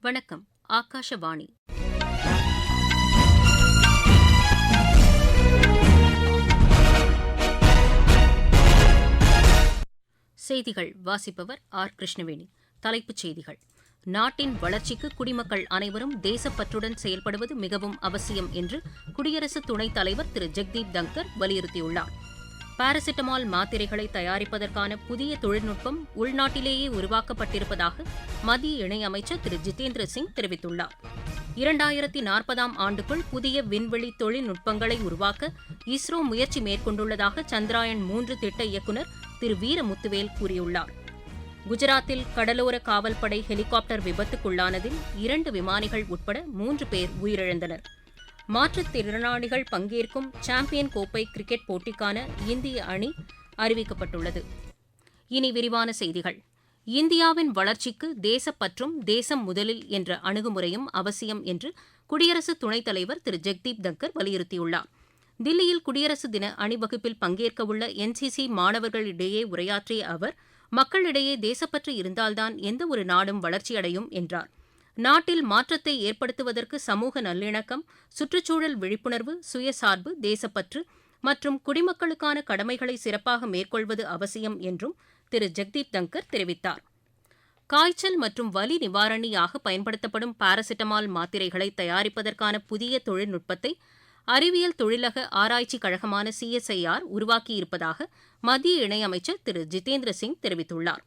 வணக்கம் ஆகாஷவாணி. செய்திகள் வாசிப்பவர் ஆர். கிருஷ்ணவேணி. தலைப்புச் செய்திகள். நாட்டின் வளர்ச்சிக்கு குடிமக்கள் அனைவரும் தேசப்பற்றுடன் செயல்படுவது மிகவும் அவசியம் என்று குடியரசு துணைத் தலைவர் திரு. ஜெக்தீப் தங்கர் வலியுறுத்தியுள்ளார். பாராசிட்டமால் மாத்திரைகளை தயாரிப்பதற்கான புதிய தொழில்நுட்பம் உள்நாட்டிலேயே உருவாக்கப்பட்டிருப்பதாக மத்திய இணையமைச்சர் திரு. ஜிதேந்திர சிங் தெரிவித்துள்ளார். இரண்டாயிரத்தி நாற்பதாம் ஆண்டுக்குள் புதிய விண்வெளி தொழில்நுட்பங்களை உருவாக்க இஸ்ரோ முயற்சி மேற்கொண்டுள்ளதாக சந்திராயன் மூன்று திட்ட இயக்குநர் திரு. வீரமுத்துவேல் கூறியுள்ளார். குஜராத்தில் கடலோர காவல்படை ஹெலிகாப்டர் விபத்துக்குள்ளானதில் இரண்டு விமானிகள் உட்பட மூன்று பேர் உயிரிழந்தனர். மாற்றுத்திறனாளிகள் பங்கேற்கும் சாம்பியன் கோப்பை கிரிக்கெட் போட்டிக்கான இந்திய அணி அறிவிக்கப்பட்டுள்ளது. இனி விரிவான செய்திகள். இந்தியாவின் வளர்ச்சிக்கு தேசப்பற்றும் தேசம் முதலில் என்ற அணுகுமுறையும் அவசியம் என்று குடியரசு துணைத் தலைவர் திரு. ஜெக்தீப் தங்கர் வலியுறுத்தியுள்ளார். தில்லியில் குடியரசு தின அணிவகுப்பில் பங்கேற்கவுள்ள என்சிசி மாணவர்களிடையே உரையாற்றிய அவர் மக்களிடையே தேசப்பற்று இருந்தால்தான் எந்த ஒரு நாடும் வளர்ச்சியடையும் என்றார். நாட்டில் மாற்றத்தை ஏற்படுத்துவதற்கு சமூக நல்லிணக்கம் சுற்றுச்சூழல் விழிப்புணர்வு சுயசார்பு தேசப்பற்று மற்றும் குடிமக்களுக்கான கடமைகளை சிறப்பாக மேற்கொள்வது அவசியம் என்றும் திரு. ஜெக்தீப் தங்கர் தெரிவித்தார். காய்ச்சல் மற்றும் வலி நிவாரணியாக பயன்படுத்தப்படும் பாராசிட்டமால் மாத்திரைகளை தயாரிப்பதற்கான புதிய தொழில்நுட்பத்தை அறிவியல் தொழிலக ஆராய்ச்சி கழகமான சிஎஸ்ஐஆர் உருவாக்கியிருப்பதாக மத்திய இணையமைச்சர் திரு. ஜிதேந்திர சிங் தெரிவித்துள்ளார்.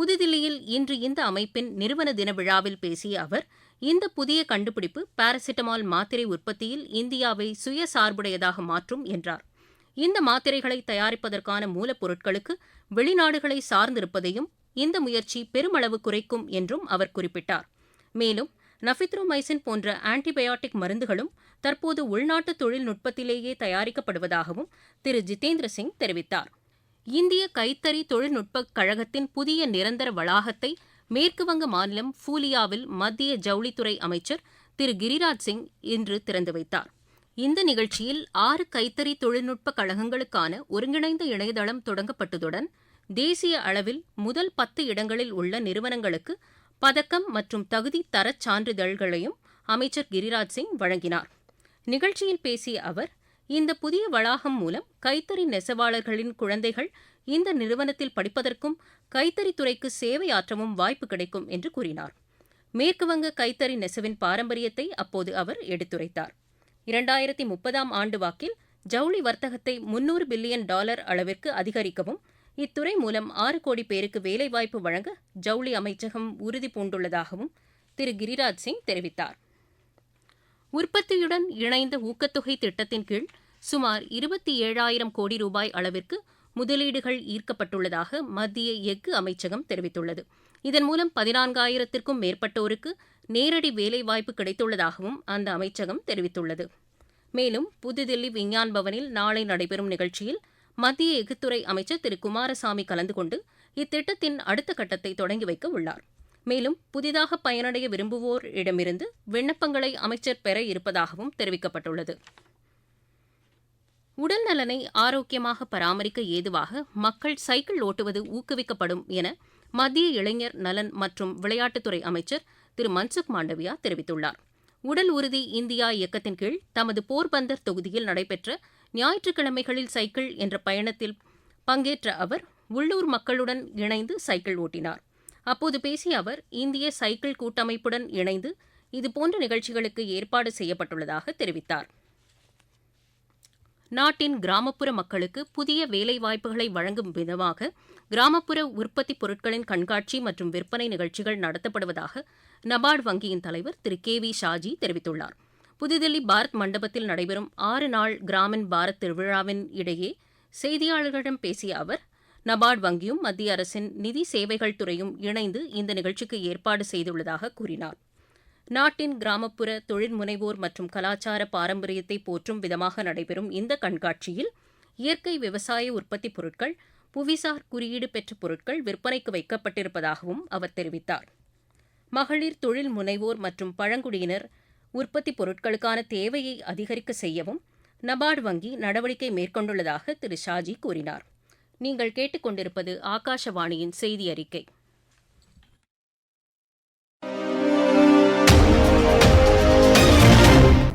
புதுதில்லியில் இன்று இந்த அமைப்பின் நிறுவன தின விழாவில் பேசிய அவர் இந்த புதிய கண்டுபிடிப்பு பாராசிட்டமால் மாத்திரை உற்பத்தியில் இந்தியாவை சுயசார்புடையதாக மாற்றும் என்றார். இந்த மாத்திரைகளை தயாரிப்பதற்கான மூலப்பொருட்களுக்கு வெளிநாடுகளை சார்ந்திருப்பதையும் இந்த முயற்சி பெருமளவு குறைக்கும் என்றும் அவர் குறிப்பிட்டார். மேலும் நஃபித்ரோமைசின் போன்ற ஆன்டிபயாட்டிக் மருந்துகளும் தற்போது உள்நாட்டு தொழில்நுட்பத்திலேயே தயாரிக்கப்படுவதாகவும் திரு. ஜிதேந்திர சிங் தெரிவித்தார். இந்திய கைத்தறி தொழில்நுட்பக் கழகத்தின் புதிய நிரந்தர வளாகத்தை மேற்குவங்க மாநிலம் ஃபூலியாவில் மத்திய ஜவுளித்துறை அமைச்சர் திரு கிரிராஜ் சிங் இன்று திறந்து வைத்தார். இந்த நிகழ்ச்சியில் ஆறு கைத்தறி தொழில்நுட்ப கழகங்களுக்கான ஒருங்கிணைந்த இணையதளம் தொடங்கப்பட்டதுடன் தேசிய அளவில் முதல் பத்து இடங்களில் உள்ள நிறுவனங்களுக்கு பதக்கம் மற்றும் தகுதி தரச் சான்றிதழ்களையும் அமைச்சர் கிரிராஜ் சிங் வழங்கினார். நிகழ்ச்சியில் பேசிய அவர் இந்த புதிய வளாகம் மூலம் கைத்தறி நெசவாளர்களின் குழந்தைகள் இந்த நிறுவனத்தில் படிப்பதற்கும் கைத்தறித்துறைக்கு சேவையாற்றவும் வாய்ப்பு கிடைக்கும் என்று கூறினார். மேற்குவங்க கைத்தறி நெசவின் பாரம்பரியத்தை அப்போது அவர் எடுத்துரைத்தார். இரண்டாயிரத்தி முப்பதாம் ஆண்டு வாக்கில் ஜவுளி வர்த்தகத்தை முன்னூறு பில்லியன் டாலர் அளவிற்கு அதிகரிக்கவும் இத்துறை மூலம் ஆறு கோடி பேருக்கு வேலைவாய்ப்பு வழங்க ஜவுளி அமைச்சகம் உறுதி பூண்டுள்ளதாகவும் திரு கிரிராஜ் சிங் தெரிவித்தார். உற்பத்தியுடன் இணைந்த ஊக்கத்தொகை திட்டத்தின் கீழ் சுமார் இருபத்தி ஏழாயிரம் கோடி ரூபாய் அளவிற்கு முதலீடுகள் ஈர்க்கப்பட்டுள்ளதாக மத்திய எஃகு அமைச்சகம் தெரிவித்துள்ளது. இதன் மூலம் பதினான்காயிரத்திற்கும் மேற்பட்டோருக்கு நேரடி வேலைவாய்ப்பு கிடைத்துள்ளதாகவும் அந்த அமைச்சகம் தெரிவித்துள்ளது. மேலும் புதுதில்லி விஞ்ஞான் பவனில் நாளை நடைபெறும் நிகழ்ச்சியில் மத்திய எஃகுத்துறை அமைச்சர் திரு. குமாரசாமி கலந்து கொண்டு இத்திட்டத்தின் அடுத்த கட்டத்தை தொடங்கி வைக்க உள்ளார். மேலும் புதிதாக பயனடைய விரும்புவோர் இடமிருந்து விண்ணப்பங்களை அமைச்சர் பெற இருப்பதாகவும் தெரிவிக்கப்பட்டுள்ளது. உடல் நலனை ஆரோக்கியமாக பராமரிக்க ஏதுவாக மக்கள் சைக்கிள் ஓட்டுவது ஊக்குவிக்கப்படும் என மத்திய இளைஞர் நலன் மற்றும் விளையாட்டுத்துறை அமைச்சர் திரு மன்சுக் மாண்டவியா தெரிவித்துள்ளார். உடல் உறுதி இந்தியா இயக்கத்தின் கீழ் தமது போர்பந்தர் தொகுதியில் நடைபெற்ற ஞாயிற்றுக்கிழமைகளில் சைக்கிள் என்ற பயணத்தில் பங்கேற்ற அவர் உள்ளூர் மக்களுடன் இணைந்து சைக்கிள் ஓட்டினார். அப்போது பேசிய அவர் இந்திய சைக்கிள் கூட்டமைப்புடன் இணைந்து இதுபோன்ற நிகழ்ச்சிகளுக்கு ஏற்பாடு செய்யப்பட்டுள்ளதாக தெரிவித்தார். நாட்டின் கிராமப்புற மக்களுக்கு புதிய வேலைவாய்ப்புகளை வழங்கும் விதமாக கிராமப்புற உற்பத்தி பொருட்களின் கண்காட்சி மற்றும் விற்பனை நிகழ்ச்சிகள் நடத்தப்படுவதாக நபார்டு வங்கியின் தலைவர் திரு. கே. வி. ஷாஜி தெரிவித்துள்ளார். புதுதில்லி பாரத் மண்டபத்தில் நடைபெறும் ஆறு நாள் கிராமின் பாரத் திருவிழாவின் இடையே செய்தியாளர்களிடம் பேசிய அவர் நபார்டு வங்கியும் மத்திய அரசின் நிதி சேவைகள் துறையும் இணைந்து இந்த நிகழ்ச்சிக்கு ஏற்பாடு செய்துள்ளதாக கூறினார். நாட்டின் கிராமப்புற தொழில் முனைவோர் மற்றும் கலாச்சார பாரம்பரியத்தை போற்றும் விதமாக நடைபெறும் இந்த கண்காட்சியில் இயற்கை விவசாய உற்பத்தி பொருட்கள் புவிசார் குறியீடு பெற்ற பொருட்கள் விற்பனைக்கு வைக்கப்பட்டிருப்பதாகவும் அவர் தெரிவித்தார். மகளிர் தொழில் முனைவோர் மற்றும் பழங்குடியினர் உற்பத்தி பொருட்களுக்கான தேவையை அதிகரிக்க செய்யவும் நபார்டு வங்கி நடவடிக்கை மேற்கொண்டுள்ளதாக திரு ஷாஜி கூறினார். நீங்கள் கேட்டுக்கொண்டிருப்பது ஆகாஷவாணியின் செய்தி அறிக்கை.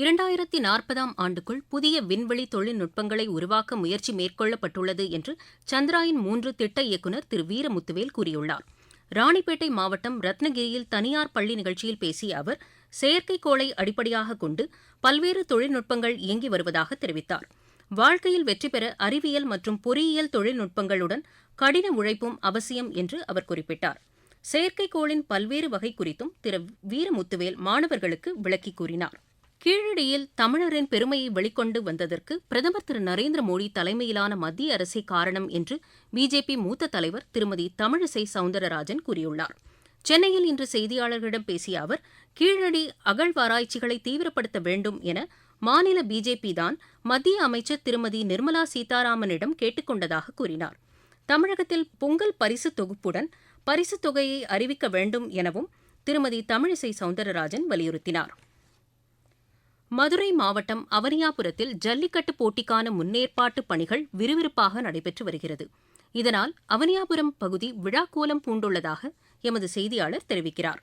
இரண்டாயிரத்தி நாற்பதாம் ஆண்டுக்குள் புதிய விண்வெளி தொழில்நுட்பங்களை உருவாக்க முயற்சி மேற்கொள்ளப்பட்டுள்ளது என்று சந்திராயன் மூன்று திட்ட இயக்குநர் திரு வீரமுத்துவேல் கூறியுள்ளார். ராணிப்பேட்டை மாவட்டம் ரத்னகிரியில் தனியார் பள்ளி நிகழ்ச்சியில் பேசிய அவர் செயற்கைக்கோளை அடிப்படையாக கொண்டு பல்வேறு தொழில்நுட்பங்கள் இயங்கி வருவதாக தெரிவித்தார். வாழ்க்கையில் வெற்றி பெற அறிவியல் மற்றும் பொறியியல் தொழில்நுட்பங்களுடன் கடின உழைப்பும் அவசியம் என்று அவர் குறிப்பிட்டார். செயற்கைக்கோளின் பல்வேறு வகை குறித்தும் திரு வீரமுத்துவேல் மாணவர்களுக்கு விளக்கி கூறினார். கீழடியில் தமிழரின் பெருமையை வெளிக்கொண்டு வந்ததற்கு பிரதமர் திரு. நரேந்திர மோடி தலைமையிலான மத்திய அரசே காரணம் என்று பிஜேபி மூத்த தலைவர் திருமதி தமிழிசை சவுந்தரராஜன் கூறியுள்ளார். சென்னையில் இன்று செய்தியாளர்களிடம் பேசிய அவர் கீழடி அகழ்வாராய்ச்சிகளை தீவிரப்படுத்த வேண்டும் என மாநில பிஜேபி தான் மத்திய அமைச்சர் திருமதி நிர்மலா சீதாராமனிடம் கேட்டுக்கொண்டதாக கூறினார். தமிழகத்தில் பொங்கல் பரிசு தொகுப்புடன் பரிசுத் தொகையை அறிவிக்க வேண்டும் எனவும் திருமதி தமிழிசை சவுந்தரராஜன் வலியுறுத்தினார். மதுரை மாவட்டம் அவனியாபுரத்தில் ஜல்லிக்கட்டு போட்டிக்கான முன்னேற்பாட்டு பணிகள் விறுவிறுப்பாக நடைபெற்று வருகிறது. இதனால் அவனியாபுரம் பகுதி விழாக்கோலம் பூண்டுள்ளதாக எமது செய்தியாளர் தெரிவிக்கிறார்.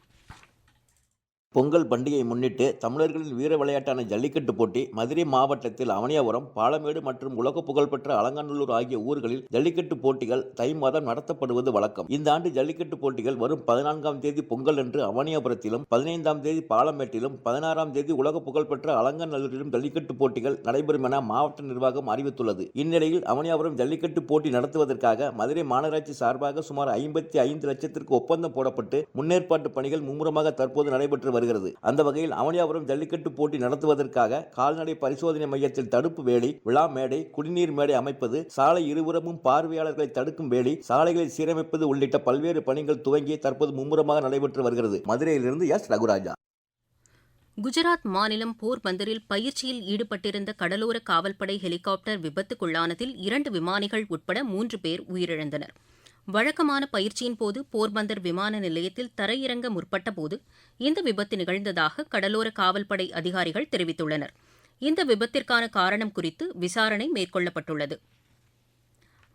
பொங்கல் பண்டிகையை முன்னிட்டு தமிழர்களின் வீர விளையாட்டான ஜல்லிக்கட்டு போட்டி மதுரை மாவட்டத்தில் அவனியாபுரம் பாலமேடு மற்றும் உலக புகழ்பெற்ற அலங்காநல்லூர் ஆகிய ஊர்களில் ஜல்லிக்கட்டு போட்டிகள் தை மாதம் நடத்தப்படுவது வழக்கம். இந்த ஆண்டு ஜல்லிக்கட்டு போட்டிகள் வரும் பதினான்காம் தேதி பொங்கல் அன்று அவனியாபுரத்திலும் பதினைந்தாம் தேதி பாலமேட்டிலும் பதினாறாம் தேதி உலக புகழ்பெற்ற அலங்காநல்லூரிலும் ஜல்லிக்கட்டு போட்டிகள் நடைபெறும் என மாவட்ட நிர்வாகம் அறிவித்துள்ளது. இந்நிலையில் அவனியாபுரம் ஜல்லிக்கட்டு போட்டி நடத்துவதற்காக மதுரை மாநகராட்சி சார்பாக சுமார் ஐம்பத்தி ஐந்து லட்சத்திற்கு ஒப்பந்தம் போடப்பட்டு முன்னேற்பாட்டு பணிகள் மும்முரமாக தற்போது நடைபெற்று வருகிறது. அந்த வகையில் அவனியாபுரம் ஜல்லிக்கட்டு போட்டி நடத்துவதற்காக கால்நடை பரிசோதனை மையத்தில் தடுப்பு வேலி விழா மேடை குடிநீர் மேடை அமைப்பது சாலை இருபுறமும் பார்வையாளர்களை தடுக்கும் வேலி சாலைகளை சீரமைப்பது உள்ளிட்ட பல்வேறு பணிகள் துவங்கி தற்போது மும்முரமாக நடைபெற்று வருகிறது. மதுரையிலிருந்து எஸ். ரகுராஜா. குஜராத் மாநிலம் போர்பந்தரில் பயிற்சியில் ஈடுபட்டிருந்த கடலோர காவல்படை ஹெலிகாப்டர் விபத்துக்குள்ளானதில் இரண்டு விமானிகள் உட்பட மூன்று பேர் உயிரிழந்தனர். வழக்கமான பயிற்சியின் போது போர்பந்தர் விமான நிலையத்தில் தரையிறங்க முற்பட்டபோது இந்த விபத்து நிகழ்ந்ததாக கடலோர காவல்படை அதிகாரிகள் தெரிவித்துள்ளனர். இந்த விபத்திற்கான காரணம் குறித்து விசாரணை மேற்கொள்ளப்பட்டுள்ளது.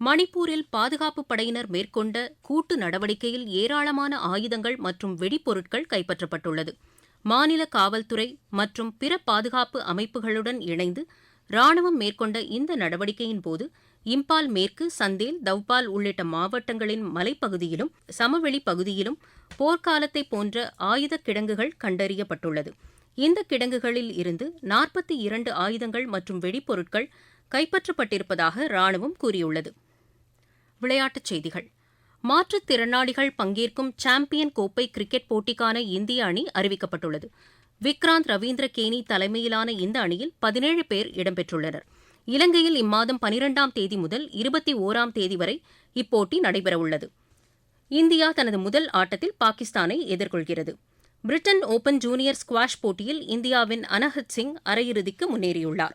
மணிப்பூரில் பாதுகாப்பு படையினர் மேற்கொண்ட கூட்டு நடவடிக்கையில் ஏராளமான ஆயுதங்கள் மற்றும் வெடிப்பொருட்கள் கைப்பற்றப்பட்டுள்ளது. மாநில காவல்துறை மற்றும் பிற பாதுகாப்பு அமைப்புகளுடன் இணைந்து ராணுவம் மேற்கொண்ட இந்த நடவடிக்கையின் போது இம்பால் மேற்கு சந்தேல் தவ்பால் உள்ளிட்ட மாவட்டங்களின் மலைப்பகுதியிலும் சமவெளி பகுதியிலும் போர்க்காலத்தை போன்ற ஆயுத கிடங்குகள் கண்டறியப்பட்டுள்ளது. இந்த கிடங்குகளில் இருந்து நாற்பத்தி இரண்டு ஆயுதங்கள் மற்றும் வெடிப்பொருட்கள் கைப்பற்றப்பட்டிருப்பதாக ராணுவம் கூறியுள்ளது. விளையாட்டுச் செய்திகள். மாற்றுத்திறனாளிகள் பங்கேற்கும் சாம்பியன் கோப்பை கிரிக்கெட் போட்டிக்கான இந்திய அணி அறிவிக்கப்பட்டுள்ளது. விக்ராந்த் ரவீந்திர கேனி தலைமையிலான இந்த அணியில் பதினேழு பேர் இடம்பெற்றுள்ளனர். இலங்கையில் இம்மாதம் பனிரெண்டாம் தேதி முதல் இருபத்தி ஓராம் தேதி வரை இப்போட்டி நடைபெறவுள்ளது. இந்தியா தனது முதல் ஆட்டத்தில் பாகிஸ்தானை எதிர்கொள்கிறது. பிரிட்டன் ஓபன் ஜூனியர் ஸ்குவாஷ் போட்டியில் இந்தியாவின் அனஹத் சிங் அரையிறுதிக்கு முன்னேறியுள்ளார்.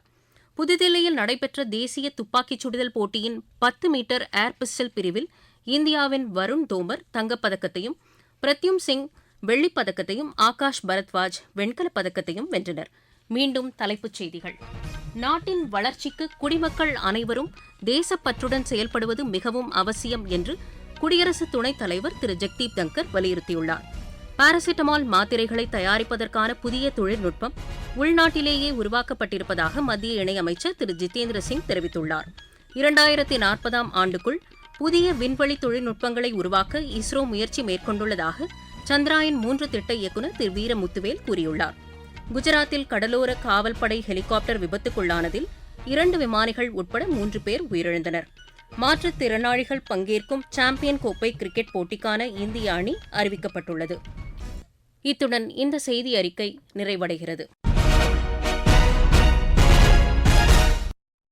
புதுதில்லியில் நடைபெற்ற தேசிய துப்பாக்கிச் சுடுதல் போட்டியின் பத்து மீட்டர் ஏர் பிஸ்டல் பிரிவில் இந்தியாவின் வருண் தோமர் தங்கப்பதக்கத்தையும் பிரத்யும் சிங் வெள்ளிப் பதக்கத்தையும் ஆகாஷ் பரத்வாஜ் வெண்கலப் பதக்கத்தையும் வென்றனர். மீண்டும் தலைப்புச் செய்திகள். நாட்டின் வளர்ச்சிக்கு குடிமக்கள் அனைவரும் தேசப்பற்றுடன் செயல்படுவது மிகவும் அவசியம் என்று குடியரசு துணைத் தலைவர் திரு. ஜெக்தீப் தங்கர் வலியுறுத்தியுள்ளார். பாராசிட்டமால் மாத்திரைகளை தயாரிப்பதற்கான புதிய தொழில்நுட்பம் உள்நாட்டிலேயே உருவாக்கப்பட்டிருப்பதாக மத்திய இணையமைச்சர் திரு. ஜிதேந்திர சிங் தெரிவித்துள்ளார். இரண்டாயிரத்தி நாற்பதாம் ஆண்டுக்குள் புதிய விண்வெளி தொழில்நுட்பங்களை உருவாக்க இஸ்ரோ முயற்சி மேற்கொண்டுள்ளதாக சந்திராயன் மூன்று திட்ட இயக்குநர் திரு. வீரமுத்துவேல் கூறியுள்ளார். குஜராத்தில் கடலோர காவல்படை ஹெலிகாப்டர் விபத்துக்குள்ளானதில் இரண்டு விமானிகள் உட்பட மூன்று பேர் உயிரிழந்தனர். மாற்றுத்திறனாளிகள் பங்கேற்கும் சாம்பியன் கோப்பை கிரிக்கெட் போட்டிக்கான இந்திய அணி அறிவிக்கப்பட்டுள்ளது. இத்துடன் இந்த செய்தி அறிக்கை நிறைவடைகிறது.